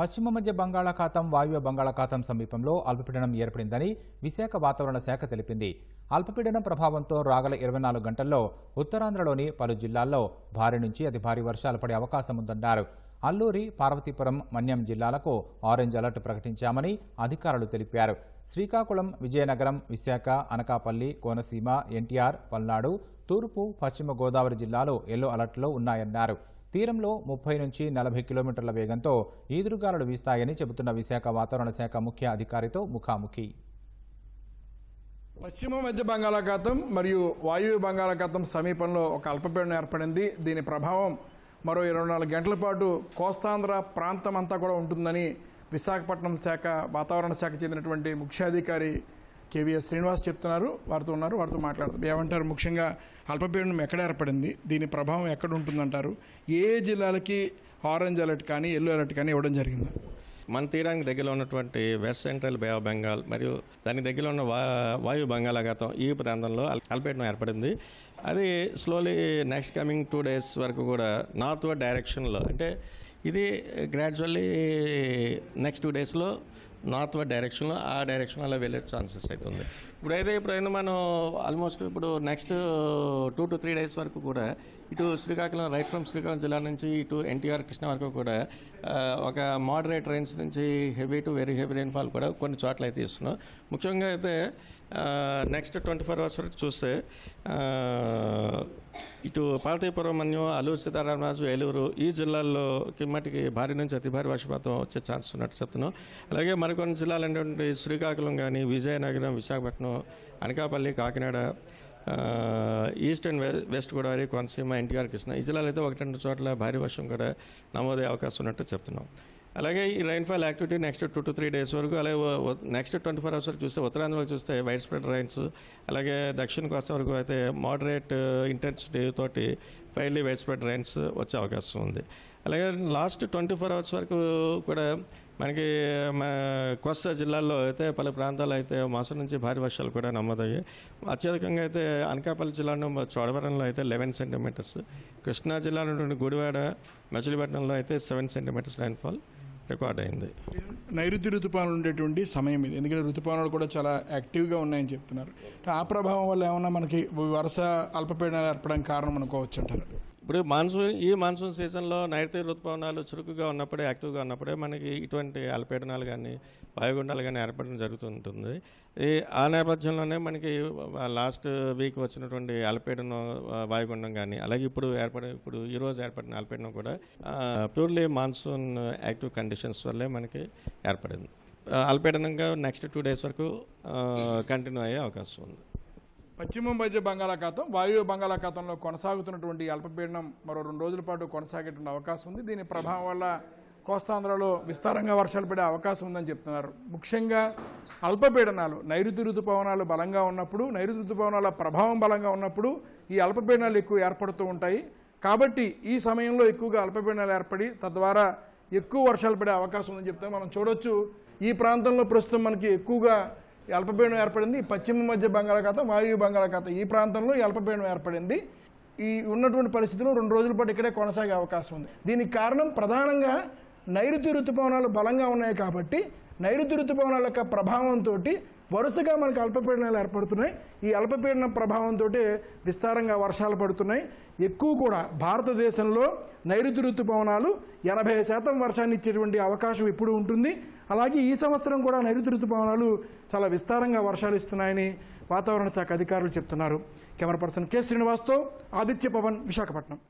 పశ్చిమ మధ్య బంగాళాఖాతం వాయువ్య బంగాళాఖాతం సమీపంలో అల్పపీడనం ఏర్పడిందని విశాఖ వాతావరణ శాఖ తెలిపింది. అల్పపీడనం ప్రభావంతో రాగల ఇరవై నాలుగు గంటల్లో ఉత్తరాంధ్రలోని పలు జిల్లాల్లో భారీ నుంచి అతి భారీ వర్షాలు పడే అవకాశం ఉందన్నారు. అల్లూరి పార్వతీపురం మన్యం జిల్లాలకు ఆరెంజ్ అలర్ట్ ప్రకటించామని అధికారులు తెలిపారు. శ్రీకాకుళం విజయనగరం విశాఖ అనకాపల్లి కోనసీమ ఎన్టీఆర్ పల్నాడు తూర్పు పశ్చిమ గోదావరి జిల్లాలు ఎల్లో అలర్ట్లో ఉన్నాయన్నారు. తీరంలో ముప్పై నుంచి నలభై కిలోమీటర్ల వేగంతో ఈదురుగాలులు వీస్తాయని చెబుతున్న విశాఖ వాతావరణ శాఖ ముఖ్య అధికారితో ముఖాముఖి. పశ్చిమ మధ్య బంగాళాఖాతం మరియు వాయువ్య బంగాళాఖాతం సమీపంలో ఒక అల్పపీడనం ఏర్పడింది. దీని ప్రభావం మరో ఇరవై నాలుగు గంటల పాటు కోస్తాంధ్ర ప్రాంతం అంతా కూడా ఉంటుందని విశాఖపట్నం శాఖ వాతావరణ శాఖ చెందినటువంటి ముఖ్యాధికారి కేవీఎస్ శ్రీనివాస్ చెప్తున్నారు వారితో ఉన్నారు వారితో మాట్లాడుతారు ఏమంటారు? ముఖ్యంగా అల్పపీడనం ఎక్కడ ఏర్పడింది? దీని ప్రభావం ఎక్కడ ఉంటుందంటారు ఏ జిల్లాలకి ఆరెంజ్ అలర్ట్ కానీ ఎల్లో అలర్ట్ కానీ ఇవ్వడం జరిగింది? మన తీరానికి దగ్గరలో ఉన్నటువంటి west central bay of Bengal మరియు దాని దగ్గరలో ఉన్న వా వాయు బంగాళాఖాతం ఈ ప్రాంతంలో అల్- అల్పపీడనం ఏర్పడింది. అది slowly next coming two days వరకు కూడా నార్త్ వర్డ్ డైరెక్షన్లో అంటే ఇది గ్రాడ్యువల్లీ నెక్స్ట్ టూ డేస్లో నార్త్ వర్డ్ డైరెక్షన్లో ఆ డైరెక్షన్ అలా వెళ్ళే ఛాన్సెస్ అవుతుంది ఇప్పుడైతే ఇప్పుడైతే మనం ఆల్మోస్ట్ ఇప్పుడు next two to three days వరకు కూడా ఇటు శ్రీకాకుళం రైట్ ఫ్రమ్ శ్రీకాకుళం జిల్లా నుంచి ఇటు ఎన్టీఆర్ కృష్ణ వరకు కూడా ఒక మోడరేట్ రేంజ్ నుంచి heavy to very heavy rainfall కూడా కొన్ని చోట్ల అయితే ఇస్తున్నాం. ముఖ్యంగా అయితే నెక్స్ట్ ట్వంటీ ఫోర్ అవర్స్ వరకు చూస్తే ఇటు పార్వతీపురం మన్యం అల్లూరు సీతారామరాజు ఏలూరు ఈ జిల్లాల్లో కిమ్మటికి భారీ నుంచి అతి భారీ వర్షపాతం వచ్చే ఛాన్స్ ఉన్నట్టు చెప్తున్నాం. అలాగే మన జిల్లాలు ఏంటంటే శ్రీకాకుళం కానీ Vizianagaram Visakhapatnam Anakapalli Kakinada east and west Godavari Konaseema NTR Krishna ఈ జిల్లాలో అయితే ఒకటి రెండు చోట్ల భారీ వర్షం కూడా నమోదయ్యే అవకాశం ఉన్నట్టు చెప్తున్నాం. అలాగే ఈ rainfall activity next two to three days వరకు అలాగే నెక్స్ట్ ట్వంటీ ఫోర్ అవర్స్ వరకు చూస్తే ఉత్తరాంధ్రలో చూస్తే వైడ్ స్ప్రెడ్ రైన్స్ అలాగే దక్షిణ కోస్తా వరకు అయితే మోడరేట్ ఇంటెన్సిటీ తోటి ఫైర్లీ వైడ్ స్ప్రెడ్ రైన్స్ వచ్చే అవకాశం ఉంది. అలాగే లాస్ట్ ట్వంటీ ఫోర్ అవర్స్ వరకు కూడా మనకి మన కోస్తా జిల్లాలో అయితే పలు ప్రాంతాల్లో అయితే మాసం నుంచి భారీ వర్షాలు కూడా నమోదయ్యాయి. అత్యధికంగా అయితే అనకాపల్లి జిల్లాలో చోడవరంలో అయితే లెవెన్ సెంటీమీటర్స్ కృష్ణా జిల్లాలో గుడివాడ మచిలీపట్నంలో అయితే సెవెన్ సెంటీమీటర్స్ రైన్ఫాల్ రికార్డ్ అయింది. నైరుతి ఋతుపవనాలు ఉండేటువంటి సమయం ఇది. ఎందుకంటే ఋతుపవనాలు కూడా చాలా యాక్టివ్గా ఉన్నాయని చెప్తున్నారు. ఆ ప్రభావం వల్ల ఏమన్నా మనకి వరుస అల్పపీడనాలు ఏర్పడడానికి కారణం అనుకోవచ్చు అంటారు ఇప్పుడు మాన్సూన్ ఈ మాన్సూన్ సీజన్లో నైరుతి ఋతుపవనాలు చురుకుగా ఉన్నప్పుడే యాక్టివ్గా ఉన్నప్పుడే మనకి ఇటువంటి అల్పీడనాలు కానీ వాయుగుండాలు కానీ ఏర్పడడం జరుగుతుంటుంది. ఈ ఆ నేపథ్యంలోనే మనకి లాస్ట్ వీక్ వచ్చినటువంటి అల్పీడనం వాయుగుండం కానీ అలాగే ఇప్పుడు ఏర్పడే ఇప్పుడు ఈ రోజు ఏర్పడిన అల్పీడనం కూడా ప్యూర్లీ మాన్సూన్ యాక్టివ్ కండిషన్స్ వల్లే మనకి ఏర్పడింది. అల్పీడనంగా నెక్స్ట్ టూ డేస్ వరకు కంటిన్యూ అయ్యే అవకాశం ఉంది. పశ్చిమ మధ్య బంగాళాఖాతం వాయువ్య బంగాళాఖాతంలో కొనసాగుతున్నటువంటి అల్పపీడనం మరో రెండు రోజుల పాటు కొనసాగేటువంటి అవకాశం ఉంది. దీని ప్రభావం వల్ల కోస్తాంధ్రలో విస్తారంగా వర్షాలు పడే అవకాశం ఉందని చెప్తున్నారు. ముఖ్యంగా అల్పపీడనాలు నైరుతి ఋతుపవనాలు బలంగా ఉన్నప్పుడు నైరుతి ఋతుపవనాల ప్రభావం బలంగా ఉన్నప్పుడు ఈ అల్పపీడనాలు ఎక్కువ ఏర్పడుతూ ఉంటాయి. కాబట్టి ఈ సమయంలో ఎక్కువగా అల్పపీడనాలు ఏర్పడి తద్వారా ఎక్కువ వర్షాలు పడే అవకాశం ఉందని చెప్తే మనం చూడొచ్చు ఈ ప్రాంతంలో ప్రస్తుతం మనకి ఎక్కువగా అల్పపీడనం ఏర్పడింది. పశ్చిమ మధ్య బంగాళాఖాతం వాయువ్య బంగాళాఖాతం. ఈ ప్రాంతంలో అల్పపీడనం ఏర్పడింది. ఈ ఉన్నటువంటి పరిస్థితులు రెండు రోజుల పాటు ఇక్కడే కొనసాగే అవకాశం ఉంది. దీనికి కారణం ప్రధానంగా నైరుతి ఋతుపవనాలు బలంగా ఉన్నాయి కాబట్టి నైరుతి ఋతుపవనాల యొక్క ప్రభావంతో వరుసగా మనకు అల్పపీడనాలు ఏర్పడుతున్నాయి. ఈ అల్పపీడన ప్రభావంతో విస్తారంగా వర్షాలు పడుతున్నాయి. ఎక్కువ కూడా భారతదేశంలో నైరుతి ఋతుపవనాలు ఎనభై శాతం వర్షాన్ని ఇచ్చేటువంటి అవకాశం ఇప్పుడు ఉంటుంది. అలాగే ఈ సంవత్సరం కూడా నైరుతి ఋతుపవనాలు చాలా విస్తారంగా వర్షాలు ఇస్తున్నాయని వాతావరణ శాఖ అధికారులు చెప్తున్నారు. కెమెరా పర్సన్ కె శ్రీనివాస్తో ఆదిత్య పవన్ విశాఖపట్నం.